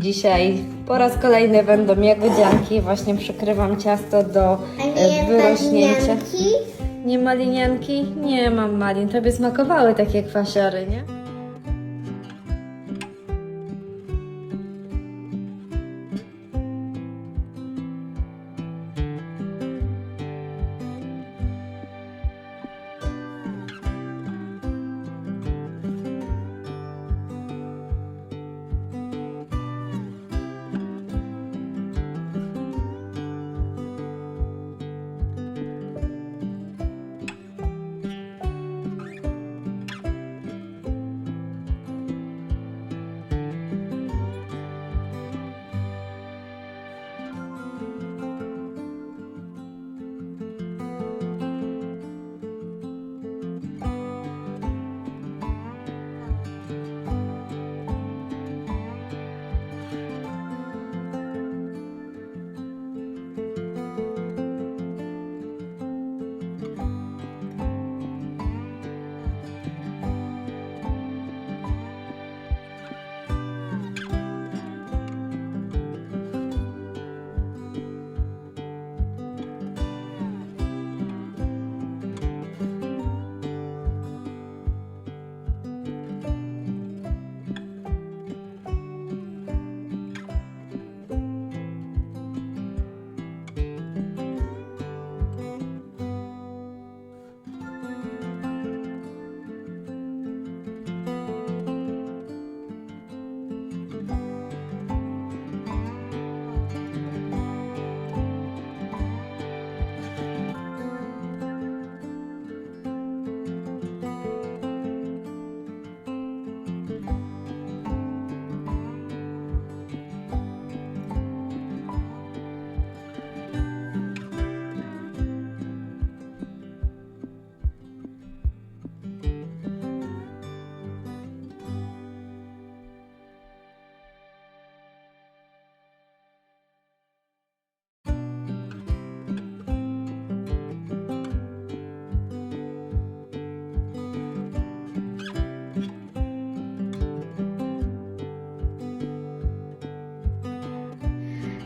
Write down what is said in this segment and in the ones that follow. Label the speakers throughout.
Speaker 1: Dzisiaj po raz kolejny będą jagodzianki. Właśnie przykrywam ciasto do e,
Speaker 2: nie
Speaker 1: wyrośnięcia. Nie malinianki? Nie mam malin. Tobie smakowały takie kwasiory, nie?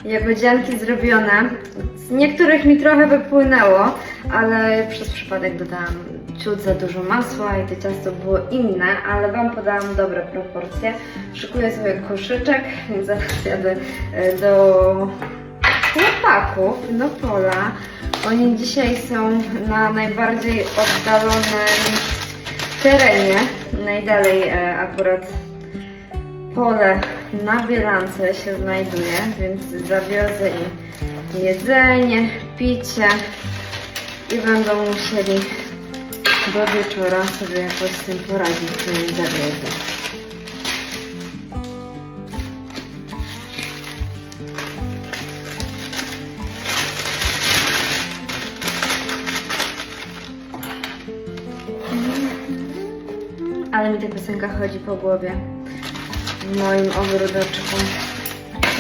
Speaker 1: Jagodzianki zrobione. Z niektórych mi trochę wypłynęło, ale przez przypadek dodałam ciut za dużo masła i to ciasto było inne, ale Wam podałam dobre proporcje. Szykuję sobie koszyczek, więc zaraz jadę e, do chłopaków do pola. Oni dzisiaj są na najbardziej oddalonym terenie. Najdalej e, akurat pole na bilance się znajduje, więc zawiozę im jedzenie, picie i będą musieli do wieczora sobie jakoś z tym poradzić, co im zawiozę. Ale mi ta piosenka chodzi po głowie moim ogródeczku.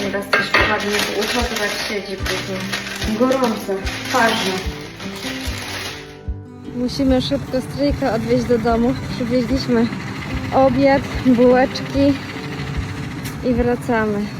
Speaker 1: Nieraz coś wpadnie w ucho, to tak siedzi później. Gorąco, twarzno. Musimy szybko stryjka odwieźć do domu. Przywieźliśmy obiad, bułeczki i wracamy.